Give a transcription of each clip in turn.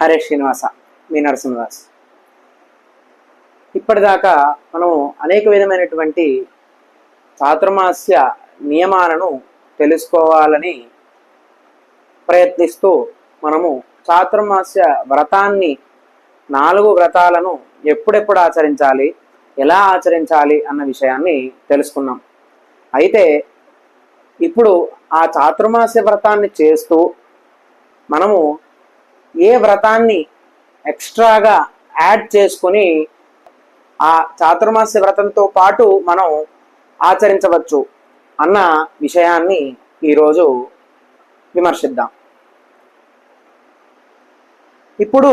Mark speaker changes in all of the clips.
Speaker 1: హరే శ్రీనివాస మీ నరసింహదాస్. ఇప్పటిదాకా మనం అనేక విధమైనటువంటి చాతుర్మాస్య నియమాలను తెలుసుకోవాలని ప్రయత్నిస్తూ మనము చాతుర్మాస్య వ్రతాన్ని నాలుగు వ్రతాలను ఎప్పుడెప్పుడు ఆచరించాలి ఎలా ఆచరించాలి అన్న విషయాన్ని తెలుసుకున్నాం. అయితే ఇప్పుడు ఆ చాతుర్మాస్య వ్రతాన్ని చేస్తూ మనము ఏ వ్రతాన్ని ఎక్స్ట్రాగా యాడ్ చేసుకొని ఆ చాతుర్మాస్య వ్రతంతో పాటు మనం ఆచరించవచ్చు అన్న విషయాన్ని ఈరోజు విమర్శిద్దాం. ఇప్పుడు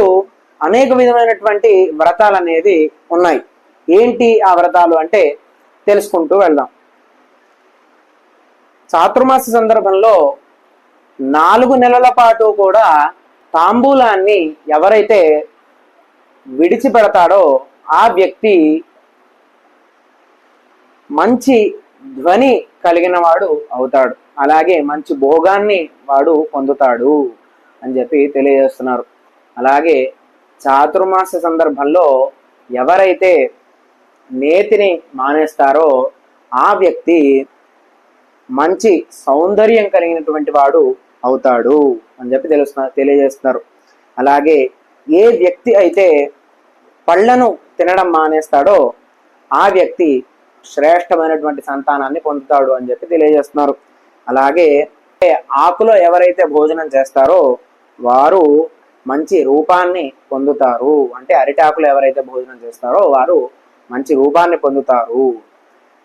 Speaker 1: అనేక విధమైనటువంటి వ్రతాలు అనేది ఉన్నాయి. ఏంటి ఆ వ్రతాలు అంటే తెలుసుకుంటూ వెళ్దాం. చాతుర్మాస సందర్భంలో నాలుగు నెలల పాటు కూడా తాంబూలాన్ని ఎవరైతే విడిచిపెడతాడో ఆ వ్యక్తి మంచి ధ్వని కలిగిన వాడు అవుతాడు. అలాగే మంచి భోగాన్ని వాడు పొందుతాడు అని చెప్పి తెలియజేస్తున్నారు. అలాగే చాతుర్మాస సందర్భంలో ఎవరైతే నేతిని మానేస్తారో ఆ వ్యక్తి మంచి సౌందర్యం కలిగినటువంటి వాడు అవుతాడు అని చెప్పి తెలుస్తున్నారు తెలియజేస్తున్నారు. అలాగే ఏ వ్యక్తి అయితే పళ్ళను తినడం మానేస్తాడో ఆ వ్యక్తి శ్రేష్టమైనటువంటి సంతానాన్ని పొందుతాడు అని చెప్పి తెలియజేస్తున్నారు. అలాగే ఆకులో ఎవరైతే భోజనం చేస్తారో వారు మంచి రూపాన్ని పొందుతారు. అంటే అరిటాకులు ఎవరైతే భోజనం చేస్తారో వారు మంచి రూపాన్ని పొందుతారు.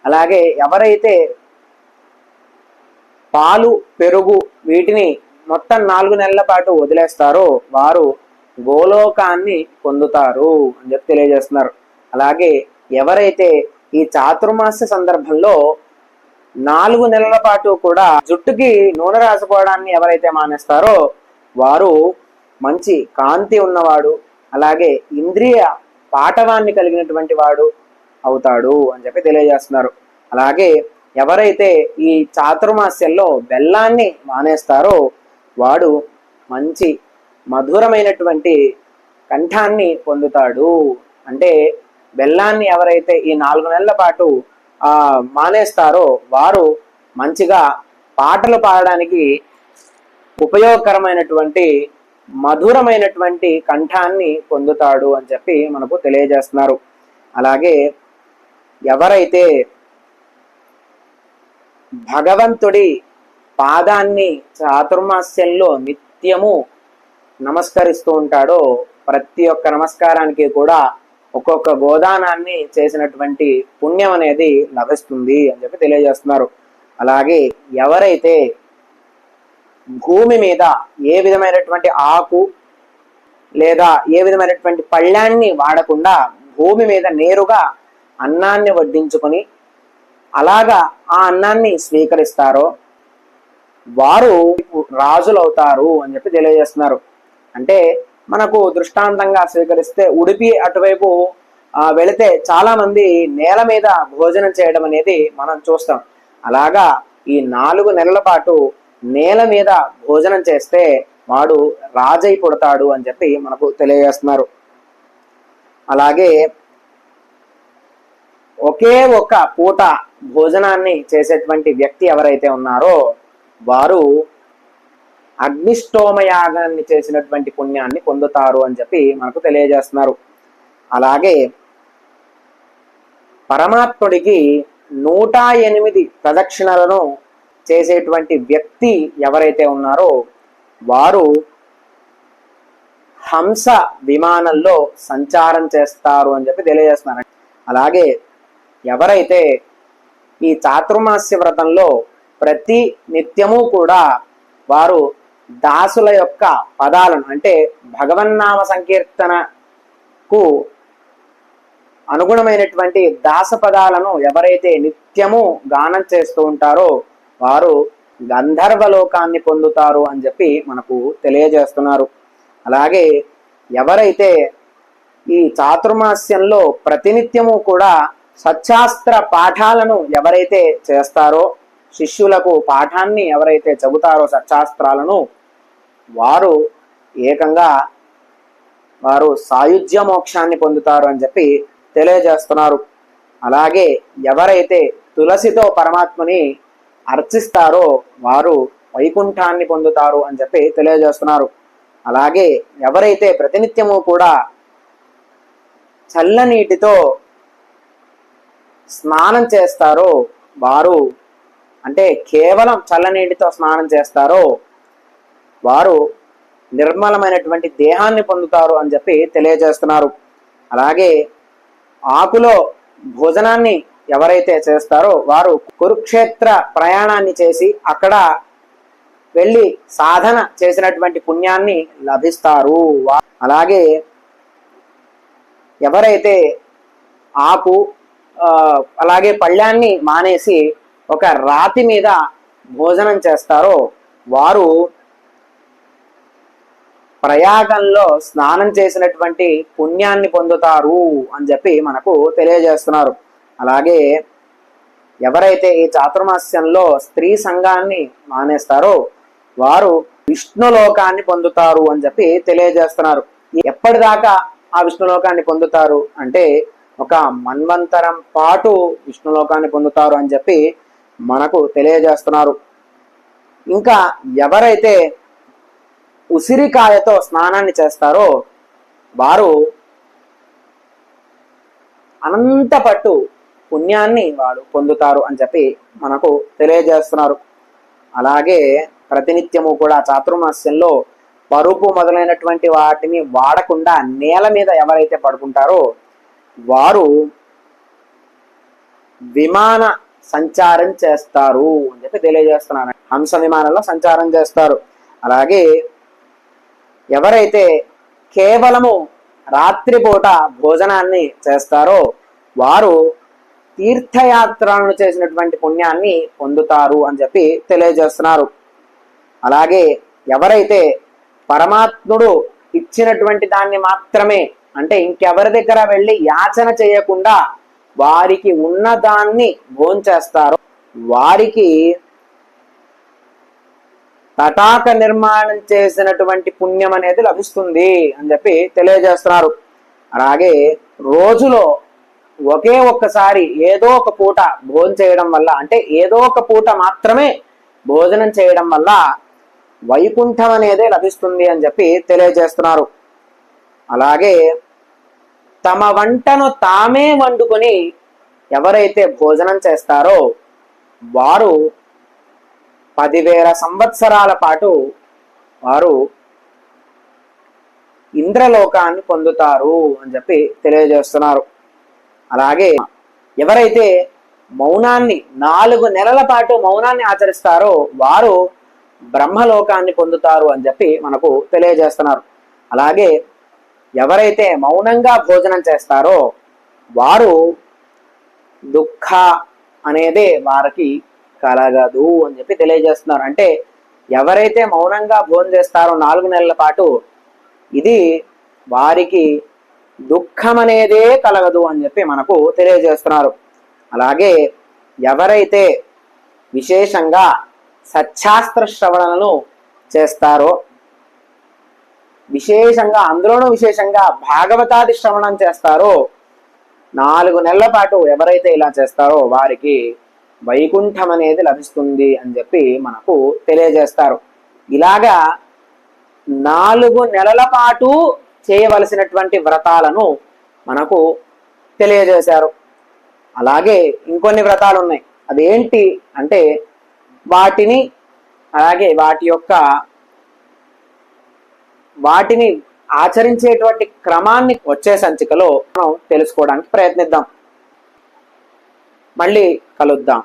Speaker 1: అలాగే ఎవరైతే పాలు పెరుగు వీటిని మొత్తం నాలుగు నెలల పాటు వదిలేస్తారో. వారు గోలోకాన్ని పొందుతారు అని చెప్పి తెలియజేస్తున్నారు. అలాగే ఎవరైతే ఈ చాతుర్మాస సందర్భంలో నాలుగు నెలల పాటు కూడా జుట్టుకి నూనె రాసుకోవడాన్ని ఎవరైతే మానేస్తారో వారు మంచి కాంతి ఉన్నవాడు అలాగే ఇంద్రియ పాఠవాన్ని కలిగినటువంటి వాడు అవుతాడు అని చెప్పి తెలియజేస్తున్నారు. అలాగే ఎవరైతే ఈ చాతుర్మాస్యంలో బెల్లాన్ని మానేస్తారో వాడు మంచి మధురమైనటువంటి కంఠాన్ని పొందుతాడు. అంటే బెల్లాన్ని ఎవరైతే ఈ నాలుగు నెలల పాటు మానేస్తారో వారు మంచిగా పాటలు పాడడానికి ఉపయోగకరమైనటువంటి మధురమైనటువంటి కంఠాన్ని పొందుతాడు అని చెప్పి మనకు తెలియజేస్తున్నారు. అలాగే ఎవరైతే భగవంతుడి పాదాన్ని చాతుర్మాస్యంలో నిత్యము నమస్కరిస్తూ ఉంటాడో ప్రతి ఒక్క నమస్కారానికి కూడా ఒక్కొక్క గోదానాన్ని చేసినటువంటి పుణ్యం అనేది లభిస్తుంది అని చెప్పి తెలియజేస్తున్నారు. అలాగే ఎవరైతే భూమి మీద ఏ విధమైనటువంటి ఆకు లేదా ఏ విధమైనటువంటి పళ్ళాన్ని వాడకుండా భూమి మీద నేరుగా అన్నాన్ని వడ్డించుకొని అలాగా ఆ అన్నాన్ని స్వీకరిస్తారో వారు రాజులవుతారు అని చెప్పి తెలియజేస్తున్నారు. అంటే మనకు దృష్టాంతంగా స్వీకరిస్తే ఉడిపి అటువైపు వెళితే చాలా మంది నేల మీద భోజనం చేయడం అనేది మనం చూస్తాం. అలాగా ఈ నాలుగు నెలల పాటు నేల మీద భోజనం చేస్తే వాడు రాజై పుడతాడు అని చెప్పి మనకు తెలియజేస్తున్నారు. అలాగే ఒకే ఒక పూట భోజనాన్ని చేసేటువంటి వ్యక్తి ఎవరైతే ఉన్నారో వారు అగ్నిష్టోమయాగాన్ని చేసినటువంటి పుణ్యాన్ని పొందుతారు అని చెప్పి మనకు తెలియజేస్తున్నారు. అలాగే పరమాత్ముడికి నూట ఎనిమిది ప్రదక్షిణలను చేసేటువంటి వ్యక్తి ఎవరైతే ఉన్నారో వారు హంస విమానంలో సంచారం చేస్తారు అని చెప్పి తెలియజేస్తున్నారు. అలాగే ఎవరైతే ఈ చాతుర్మాస్య వ్రతంలో ప్రతి నిత్యము కూడా వారు దాసుల యొక్క పదాలను అంటే భగవన్నామ సంకీర్తనకు అనుగుణమైనటువంటి దాస పదాలను ఎవరైతే నిత్యము గానం చేస్తూ ఉంటారో వారు గంధర్వలోకాన్ని పొందుతారు అని చెప్పి మనకు తెలియజేస్తున్నారు. అలాగే ఎవరైతే ఈ చాతుర్మాస్యంలో ప్రతినిత్యము కూడా సత్శాస్త్ర పాఠాలను ఎవరైతే చేస్తారో శిష్యులకు పాఠాన్ని ఎవరైతే చెబుతారో సత్శాస్త్రాలను వారు ఏకంగా వారు సాయుధ్య మోక్షాన్ని పొందుతారు అని చెప్పి తెలియజేస్తున్నారు. అలాగే ఎవరైతే తులసితో పరమాత్మని అర్చిస్తారో వారు వైకుంఠాన్ని పొందుతారు అని చెప్పి తెలియజేస్తున్నారు. అలాగే ఎవరైతే ప్రతినిత్యము కూడా చల్లనీటితో స్నానం చేస్తారో వారు అంటే కేవలం చల్లనీటితో స్నానం చేస్తారో వారు నిర్మలమైనటువంటి దేహాన్ని పొందుతారు అని చెప్పి తెలియజేస్తున్నారు. అలాగే ఆకులో భోజనాన్ని ఎవరైతే చేస్తారో వారు కురుక్షేత్ర ప్రయాణాన్ని చేసి అక్కడ వెళ్ళి సాధన చేసినటువంటి పుణ్యాన్ని లభిస్తారు. అలాగే ఎవరైతే ఆకు అలాగే పళ్ళ్యాన్ని మానేసి ఒక రాతి మీద భోజనం చేస్తారో వారు ప్రయాగంలో స్నానం చేసినటువంటి పుణ్యాన్ని పొందుతారు అని చెప్పి మనకు తెలియజేస్తున్నారు. అలాగే ఎవరైతే ఈ చాతుర్మాస్యంలో స్త్రీ సంఘాన్ని మానేస్తారో వారు విష్ణులోకాన్ని పొందుతారు అని చెప్పి తెలియజేస్తున్నారు. ఎప్పటిదాకా ఆ విష్ణులోకాన్ని పొందుతారు అంటే ఒక మన్వంతరం పాటు విష్ణులోకాన్ని పొందుతారు అని చెప్పి మనకు తెలియజేస్తున్నారు. ఇంకా ఎవరైతే ఉసిరికాయతో స్నానాన్ని చేస్తారో వారు అనంత పట్టు పుణ్యాన్ని వాడు పొందుతారు అని చెప్పి మనకు తెలియజేస్తున్నారు. అలాగే ప్రతినిత్యము కూడా చాతుర్మాస్యంలో పరుపు మొదలైనటువంటి వాటిని వాడకుండా నేల మీద ఎవరైతే పడుకుంటారో వారు విమాన సంచారం చేస్తారు అని చెప్పి తెలియజేస్తున్నాను. హంస విమానంలో సంచారం చేస్తారు. అలాగే ఎవరైతే కేవలము రాత్రిపూట భోజనాన్ని చేస్తారో వారు తీర్థయాత్రలను చేసినటువంటి పుణ్యాన్ని పొందుతారు అని చెప్పి తెలియజేస్తున్నారు. అలాగే ఎవరైతే పరమాత్ముడు ఇచ్చినటువంటి దాన్ని మాత్రమే అంటే ఇంకెవరి దగ్గర వెళ్ళి యాచన చేయకుండా వారికి ఉన్నదాన్ని భోంచేస్తారు. భోంచేస్తారో వారికి తటాక నిర్మాణం చేసినటువంటి పుణ్యం అనేది లభిస్తుంది అని చెప్పి తెలియజేస్తున్నారు. అలాగే రోజులో ఒకే ఒక్కసారి ఏదో ఒక పూట భోజనం చేయడం వల్ల అంటే ఏదో ఒక పూట మాత్రమే భోజనం చేయడం వల్ల వైకుంఠం అనేది లభిస్తుంది అని చెప్పి తెలియజేస్తున్నారు. అలాగే తమ వంటను తామే వండుకొని ఎవరైతే భోజనం చేస్తారో వారు పదివేల సంవత్సరాల పాటు వారు ఇంద్రలోకాన్ని పొందుతారు అని చెప్పి తెలియజేస్తున్నారు. అలాగే ఎవరైతే మౌనాన్ని నాలుగు నెలల పాటు మౌనాన్ని ఆచరిస్తారో వారు బ్రహ్మలోకాన్ని పొందుతారు అని చెప్పి మనకు తెలియజేస్తున్నారు. అలాగే ఎవరైతే మౌనంగా భోజనం చేస్తారో వారు దుఃఖ అనేది వారికి కలగదు అని చెప్పి తెలియజేస్తున్నారు. అంటే ఎవరైతే మౌనంగా భోజనం చేస్తారో నాలుగు నెలల పాటు ఇది వారికి దుఃఖం అనేదే కలగదు అని చెప్పి మనకు తెలియజేస్తున్నారు. అలాగే ఎవరైతే విశేషంగా సత్యాస్త్ర శ్రవణలను చేస్తారో విశేషంగా అందులోనూ విశేషంగా భాగవతాది శ్రవణం చేస్తారో నాలుగు నెలల పాటు ఎవరైతే ఇలా చేస్తారో వారికి వైకుంఠం అనేది లభిస్తుంది అని చెప్పి మనకు తెలియజేస్తారు. ఇలాగా నాలుగు నెలల పాటు చేయవలసినటువంటి వ్రతాలను మనకు తెలియజేశారు. అలాగే ఇంకొన్ని వ్రతాలు ఉన్నాయి అదేంటి అంటే వాటిని అలాగే వాటి యొక్క వాటిని ఆచరించేటువంటి క్రమాన్ని వచ్చే సంచికలో మనం తెలుసుకోవడానికి ప్రయత్నిద్దాం. మళ్ళీ కలుద్దాం.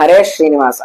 Speaker 1: హరే శ్రీనివాస.